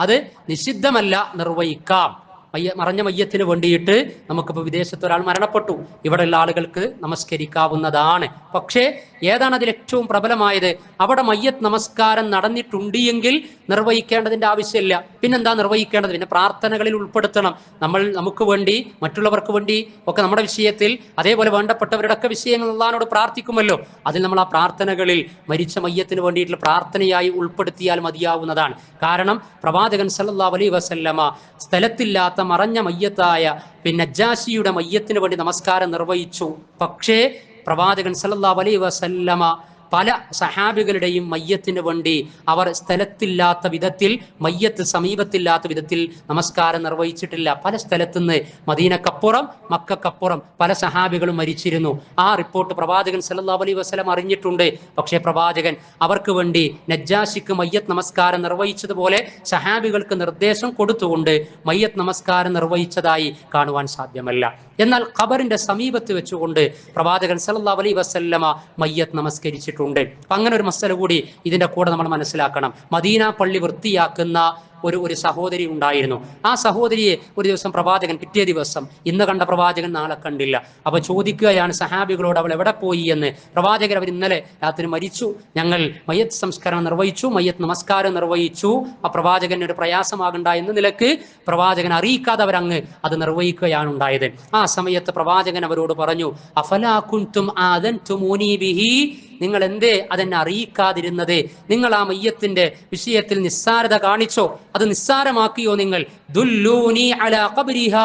S1: അത് നിഷിദ്ധമല്ല നിർവഹിക്കാം. മയ്യ മറഞ്ഞ മയ്യത്തിന് വേണ്ടിയിട്ട് നമുക്കിപ്പോൾ വിദേശത്ത് ഒരാൾ മരണപ്പെട്ടു. ഇവിടെയുള്ള ആളുകൾക്ക് നമസ്കരിക്കാവുന്നതാണ്. പക്ഷേ ഏതാണ് അതിൽ ഏറ്റവും പ്രബലമായത്? അവിടെ മയ്യത്ത് നമസ്കാരം നടന്നിട്ടുണ്ടെങ്കിൽ നിർവഹിക്കേണ്ടതിന്റെ ആവശ്യമില്ല. പിന്നെന്താ നിർവഹിക്കേണ്ടത്? പിന്നെ പ്രാർത്ഥനകളിൽ ഉൾപ്പെടുത്തണം. നമ്മൾ നമുക്ക് വേണ്ടി മറ്റുള്ളവർക്ക് വേണ്ടി ഒക്കെ നമ്മുടെ വിഷയത്തിൽ അതേപോലെ വേണ്ടപ്പെട്ടവരുടെ ഒക്കെ വിഷയങ്ങൾ അള്ളഹാനോട് പ്രാർത്ഥിക്കുമല്ലോ. അതിൽ നമ്മൾ ആ പ്രാർത്ഥനകളിൽ മരിച്ച മയ്യത്തിന് വേണ്ടിയിട്ടുള്ള പ്രാർത്ഥനയായി ഉൾപ്പെടുത്തിയാൽ മതിയാവുന്നതാണ്. കാരണം പ്രവാചകൻ സല്ലാ അലൈഹി വസല്ലമ സ്ഥലത്തില്ലാത്ത മറഞ്ഞ മയ്യത്തായ പിന്നെ നജ്ജാശിയുടെ മയ്യത്തിന് വേണ്ടി നമസ്കാരം നിർവഹിച്ചു. പക്ഷേ പ്രവാചകൻ സല്ലല്ലാഹു അലൈഹി വസല്ലമ പല സഹാബികളുടെയും മയ്യത്തിന് വേണ്ടി അവർ സ്ഥലത്തില്ലാത്ത വിധത്തിൽ മയ്യത്ത് സമീപത്തില്ലാത്ത വിധത്തിൽ നമസ്കാരം നിർവഹിച്ചിട്ടില്ല. പല സ്ഥലത്തുനിന്ന് മദീനക്കപ്പുറം മക്കക്കപ്പുറം പല സഹാബികളും മരിച്ചിരുന്നു. ആ റിപ്പോർട്ട് പ്രവാചകൻ സല്ലല്ലാഹു അലൈ വസ്ലം അറിഞ്ഞിട്ടുണ്ട്. പക്ഷേ പ്രവാചകൻ അവർക്ക് വേണ്ടി നജ്ജാശിക്ക് മയ്യത്ത് നമസ്കാരം നിർവഹിച്ചതുപോലെ സഹാബികൾക്ക് നിർദ്ദേശം കൊടുത്തുകൊണ്ട് മയ്യത്ത് നമസ്കാരം നിർവഹിച്ചതായി കാണുവാൻ സാധ്യമല്ല. എന്നാൽ ഖബറിന്റെ സമീപത്ത് വെച്ചുകൊണ്ട് പ്രവാചകൻ സല്ലാ അലൈ വസല്ലമ മയ്യത്ത് നമസ്കരിച്ചിട്ടുണ്ട്. അങ്ങനെ ഒരു മസല കൂടി ഇതിന്റെ കൂടെ നമ്മൾ മനസ്സിലാക്കണം. മദീന പള്ളി വൃത്തിയാക്കുന്ന ഒരു ഒരു സഹോദരി ഉണ്ടായിരുന്നു. ആ സഹോദരിയെ ഒരു ദിവസം പ്രവാചകൻ പിറ്റേ ദിവസം ഇന്ന് കണ്ട പ്രവാചകൻ നാളെ കണ്ടില്ല. അപ്പൊ ചോദിക്കുകയാണ് സഹാബികളോട് അവൾ എവിടെ പോയി എന്ന്? പ്രവാചകർ അവർ ഇന്നലെ രാത്രി മരിച്ചു. ഞങ്ങൾ മയ്യത്ത് സംസ്കരണം നിർവഹിച്ചു മയ്യത്ത് നമസ്കാരം നിർവഹിച്ചു. ആ പ്രവാചകന് ഒരു പ്രയാസമാകണ്ട എന്ന നിലയ്ക്ക് പ്രവാചകൻ അറിയിക്കാതെ അവരങ്ങ് അത് നിർവഹിക്കുകയാണ് ഉണ്ടായത്. ആ സമയത്ത് പ്രവാചകൻ അവരോട് പറഞ്ഞു അഫലാ കുൻതും ആദൻതുമൂനി ബിഹി നിങ്ങൾ എന്തേ അതെന്നെ അറിയിക്കാതിരുന്നത്? നിങ്ങൾ ആ മയ്യത്തിന്റെ വിഷയത്തിൽ നിസ്സാരത കാണിച്ചോ? അത് നിസ്സാരമാക്കിയോ നിങ്ങൾ? ദുല്ലൂനി അലാ കബരിഹ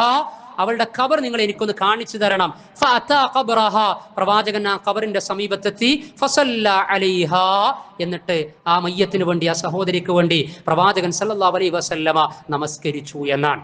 S1: അവളുടെ ഖബർ നിങ്ങൾ എനിക്കൊന്ന് കാണിച്ചു തരണം. പ്രവാചകൻ ആ ഖബറിന്റെ സമീപത്തെത്തി. എന്നിട്ട് ആ മയ്യത്തിന് വേണ്ടി ആ സഹോദരിക്ക് വേണ്ടി പ്രവാചകൻ സല്ലല്ലാഹു അലൈഹി വസല്ലമ നമസ്കരിച്ചു എന്നാണ്.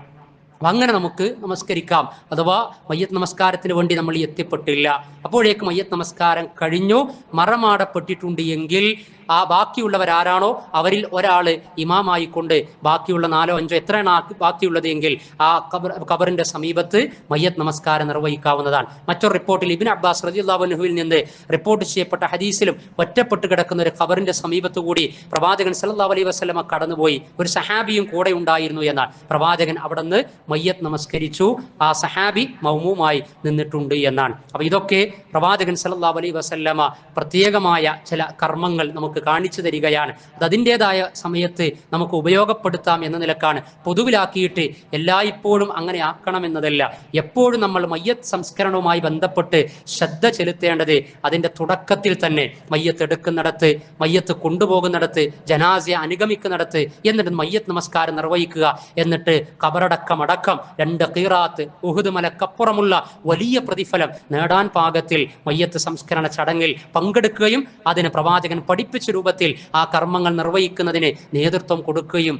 S1: അങ്ങനെ നമുക്ക് നമസ്കരിക്കാം. അഥവാ മയ്യത്ത് നമസ്കാരത്തിന് വേണ്ടി നമ്മൾ എത്തിപ്പെട്ടില്ല. അപ്പോഴേക്ക് മയ്യത്ത് നമസ്കാരം കഴിഞ്ഞു. മറമാടപ്പെട്ടിട്ടുണ്ട് എങ്കിൽ ആ ബാക്കിയുള്ളവരാരാണോ അവരിൽ ഒരാൾ ഇമാമായിക്കൊണ്ട് ബാക്കിയുള്ള നാലോ അഞ്ചോ എത്രയാണ് ബാക്കിയുള്ളത് എങ്കിൽ ആ ഖബർ ഖബറിന്റെ സമീപത്ത് മയ്യത്ത് നമസ്കാരം നിർവഹിക്കാവുന്നതാണ്. മറ്റൊരു റിപ്പോർട്ടിൽ ഇബിൻ അബ്ബാസ് റജിയുള്ളാഹുനുഹുവിൽ നിന്ന് റിപ്പോർട്ട് ചെയ്യപ്പെട്ട ഹദീസിലും ഒറ്റപ്പെട്ട് കിടക്കുന്ന ഒരു ഖബറിന്റെ സമീപത്ത് കൂടി പ്രവാചകൻ സല്ലാ അലൈ വസ്ലമ കടന്നുപോയി. ഒരു സഹാബിയും കൂടെ ഉണ്ടായിരുന്നു എന്നാണ്. പ്രവാചകൻ അവിടെ നിന്ന് മയ്യത്ത് നമസ്കരിച്ചു. ആ സഹാബി മൗമുമായി നിന്നിട്ടുണ്ട് എന്നാണ്. അപ്പൊ ഇതൊക്കെ പ്രവാചകൻ സല്ലാ അലൈ വസല്ലമ പ്രത്യേകമായ ചില കർമ്മങ്ങൾ നമുക്ക് കാണിച്ചു തരികയാണ്. അത് അതിന്റെതായ സമയത്ത് നമുക്ക് ഉപയോഗപ്പെടുത്താം എന്ന നിലക്കാണ്. പൊതുവിലാക്കിയിട്ട് എല്ലായ്പ്പോഴും അങ്ങനെ ആക്കണമെന്നതല്ല എപ്പോഴും നമ്മൾ മയ്യത്ത് സംസ്കരണവുമായി ബന്ധപ്പെട്ട് ശ്രദ്ധ ചെലുത്തേണ്ടത് അതിന്റെ തുടക്കത്തിൽ തന്നെ മയ്യത്ത് എടുക്കുന്നിടത്ത് മയ്യത്ത് കൊണ്ടുപോകുന്നിടത്ത് ജനാസയെ അനുഗമിക്കുന്നിടത്ത് എന്നിട്ട് മയ്യത്ത് നമസ്കാരം നിർവഹിക്കുക എന്നിട്ട് കബറടക്കം അടക്കം രണ്ട് കീറാത്ത് ഉഹുദ് മലക്കപ്പുറമുള്ള വലിയ പ്രതിഫലം നേടാൻ പാകത്തിൽ മയ്യത്ത് സംസ്കരണ ചടങ്ങിൽ പങ്കെടുക്കുകയും അതിന് പ്രവാചകൻ പഠിപ്പിച്ച രൂപത്തിൽ ആ കർമ്മങ്ങൾ നിർവഹിക്കുന്നതിന് നേതൃത്വം കൊടുക്കുകയും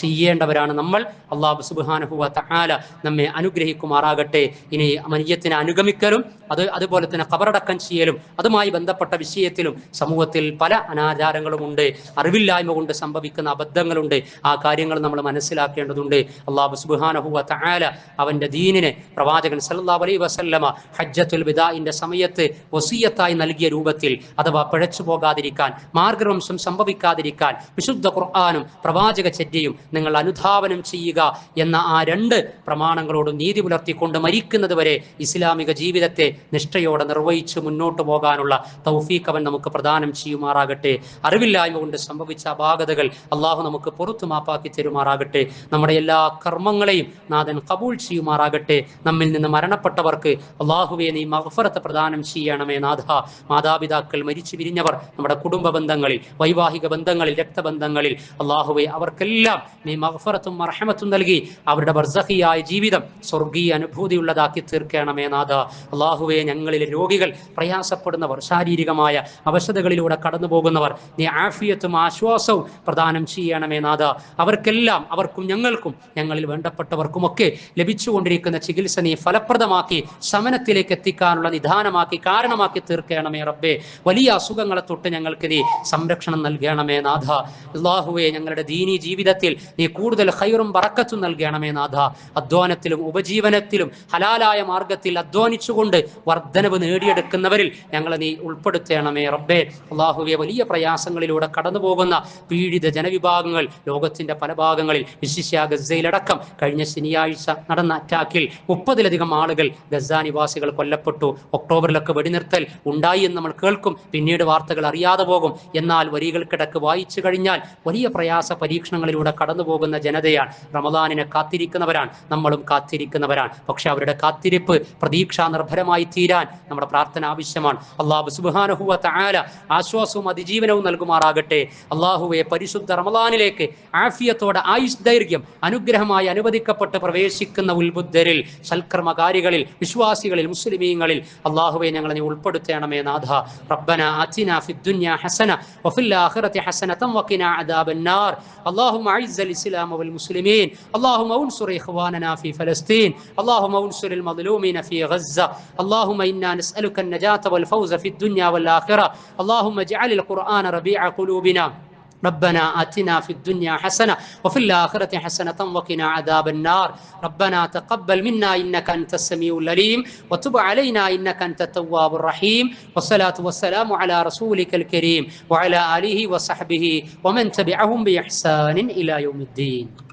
S1: ചെയ്യേണ്ടവരാണ് നമ്മൾ. അള്ളാഹു സുബാനുഹുവ തആല നമ്മെ അനുഗ്രഹിക്കുമാറാകട്ടെ. ഇനി മയ്യത്തിനെ അനുഗമിക്കലും അത് അതുപോലെ തന്നെ കബറടക്കം ചെയ്യലും അതുമായി ബന്ധപ്പെട്ട വിഷയത്തിലും സമൂഹത്തിൽ പല അനാചാരങ്ങളുമുണ്ട്. അറിവില്ലായ്മ കൊണ്ട് സംഭവിക്കുന്ന അബദ്ധങ്ങളുണ്ട്. ആ കാര്യങ്ങൾ നമ്മൾ മനസ്സിലാക്കേണ്ടതുണ്ട്. അള്ളാഹു സുബാനഹുവ തആല അവന്റെ ദീനിനെ പ്രവാചകൻ സല്ലല്ലാഹു അലൈഹി വസല്ലമ ഹജ്ജത്തുൽ വിദാഇന്റെ സമയത്ത് വസീയത്തായി നൽകിയ രൂപത്തിൽ അഥവാ പിഴച്ചു പോകാതിരിക്കാൻ മാർഗവംശം സംഭവിക്കാതിരിക്കാൻ വിശുദ്ധ ഖുർആാനും പ്രവാചക ചര്യയും നിങ്ങൾ അനുധാവനം ചെയ്യുക എന്ന ആ രണ്ട് പ്രമാണങ്ങളോട് നീതി പുലർത്തിക്കൊണ്ട് മരിക്കുന്നത് വരെ ഇസ്ലാമിക ജീവിതത്തെ നിഷ്ഠയോടെ നിർവഹിച്ച് മുന്നോട്ട് പോകാനുള്ള തൗഫീഖ് അവൻ നമുക്ക് പ്രദാനം ചെയ്യുമാറാകട്ടെ. അറിവില്ലായ്മ കൊണ്ട് സംഭവിച്ച അപാകതകൾ അള്ളാഹു നമുക്ക് പുറത്തു മാപ്പാക്കി തരുമാറാകട്ടെ. നമ്മുടെ എല്ലാ കർമ്മങ്ങളെയും നാഥൻ കബൂൾ ചെയ്യുമാറാകട്ടെ. നമ്മിൽ നിന്ന് മരണപ്പെട്ടവർക്ക് അള്ളാഹുവെ നീ മഹഫറത്ത് പ്രദാനം ചെയ്യണമേ നാഥ. മാതാപിതാക്കൾ മരിച്ചു പിരിഞ്ഞവർ നമ്മുടെ കുടുംബ ബന്ധങ്ങളിൽ വൈവാഹിക ബന്ധങ്ങളിൽ രക്തബന്ധങ്ങളിൽ അള്ളാഹുവെ അവർക്കെല്ലാം നീ മഹഫറത്തും മർഹമത്തും നൽകി അവരുടെ ബർസഹിയായ ജീവിതം സ്വർഗീയ അനുഭൂതിയുള്ളതാക്കി തീർക്കണമേ നാഥ. അള്ളാഹുവെ ഞങ്ങളിലെ രോഗികൾ പ്രയാസപ്പെടുന്നവർ ശാരീരികമായ അവശതകളിലൂടെ കടന്നു പോകുന്നവർ നീ ആഫിയത്തും ആശ്വാസവും പ്രദാനം ചെയ്യണമേ നാഥ. അവർക്കെല്ലാം അവർക്കും ഞങ്ങൾക്കും ഞങ്ങളിൽ വേണ്ടപ്പെട്ടവർക്കുമൊക്കെ ലഭിച്ചുകൊണ്ടിരിക്കുന്ന ചികിത്സ നീ ഫലപ്രദമാക്കി ശമനത്തിലേക്ക് എത്തിക്കാനുള്ള നിധാനമാക്കി കാരണമാക്കി തീർക്കണമേ റബ്ബേ. വലിയ അസുഖങ്ങളെ തൊട്ട് ഞങ്ങൾക്ക് നീ സംരക്ഷണം നൽകണമേ നാഥ. അള്ളാഹുവെ ഞങ്ങളുടെ ദീനി ജീവിതത്തിൽ നീ കൂടുതൽ ഹൈറും പറക്കത്തും നൽകണമേ നാഥ. അധ്വാനത്തിലും ഉപജീവനത്തിലും ഹലാലായ മാർഗത്തിൽ അധ്വാനിച്ചുകൊണ്ട് വർധനവ് നേടിയെടുക്കുന്നവരിൽ ഞങ്ങളെ നീ ഉൾപ്പെടുത്തണമേ റബ്ബേ. അള്ളാഹുവെ വലിയ പ്രയാസങ്ങളിലൂടെ കടന്നു പോകുന്ന പീഡിത ജനവിഭാഗങ്ങൾ ലോകത്തിന്റെ പല ഭാഗങ്ങളിൽ വിശിഷ്യ ഗസയിലടക്കം കഴിഞ്ഞ ശനിയാഴ്ച നടന്ന അറ്റാക്കിൽ മുപ്പതിലധികം ആളുകൾ ഗസ നിവാസികൾ കൊല്ലപ്പെട്ടു. ഒക്ടോബറിലൊക്കെ വെടിനിർത്തൽ ഉണ്ടായി എന്ന് നമ്മൾ കേൾക്കും. പിന്നീട് വാർത്തകൾ അറിയാതെ പോകും. എന്നാൽ വരികൾക്കിടക്ക് വായിച്ചു കഴിഞ്ഞാൽ വലിയ പ്രയാസ പരീക്ഷണങ്ങളിലൂടെ കടന്നുപോകുന്ന ജനതയാണ്. റമദാനിനെ കാത്തിരിക്കുന്നവരാണ്. നമ്മളും കാത്തിരിക്കുന്നവരാണ്. പക്ഷെ അവരുടെ കാത്തിരിപ്പ് പ്രതീക്ഷാ നിർഭരമായി തീരാൻ നമ്മുടെ പ്രാർത്ഥന ആവശ്യമാണ്. അള്ളാഹു സുബാനഹുവ താല ആശ്വാസവും അതിജീവനവും നൽകുമാറാകട്ടെ. അള്ളാഹുവെ പരിശുദ്ധ റമദാനിലേക്ക് ആഫിയത്തോടെ ആയുഷ് ദൈർഘ്യം അനുഗ്രഹമായി അനുവദിക്കപ്പെട്ട് പ്രവേശിക്കുന്ന ഉത്ബുദ്ധരിൽ സൽക്രമകാരികളിൽ വിശ്വാസികളിൽ മുസ്ലിമീങ്ങളിൽ അള്ളാഹുവെ ഞങ്ങളെ ഉൾപ്പെടുത്തേണമേ ഉൾപ്പെടുത്തണമേ നാഥ. റബ്ബന അത്തിന ഫിദ്ദുന്യ ഹസന وفي الآخرة حسنة وقنا عذاب النار. اللهم أعز الإسلام والمسلمين. اللهم انصر إخواننا في فلسطين. اللهم انصر المظلومين في غزة. اللهم إنا نسألك النجاة والفوز في الدنيا والآخرة. اللهم اجعل القرآن ربيع قلوبنا. ربنا آتنا في الدنيا حسنة وفي الآخرة حسنة وقنا عذاب النار. ربنا تقبل منا إنك أنت السميع العليم وتب علينا إنك أنت التواب الرحيم. والصلاة والسلام على رسولك الكريم وعلى آله وصحبه ومن تبعهم بإحسان إلى يوم الدين.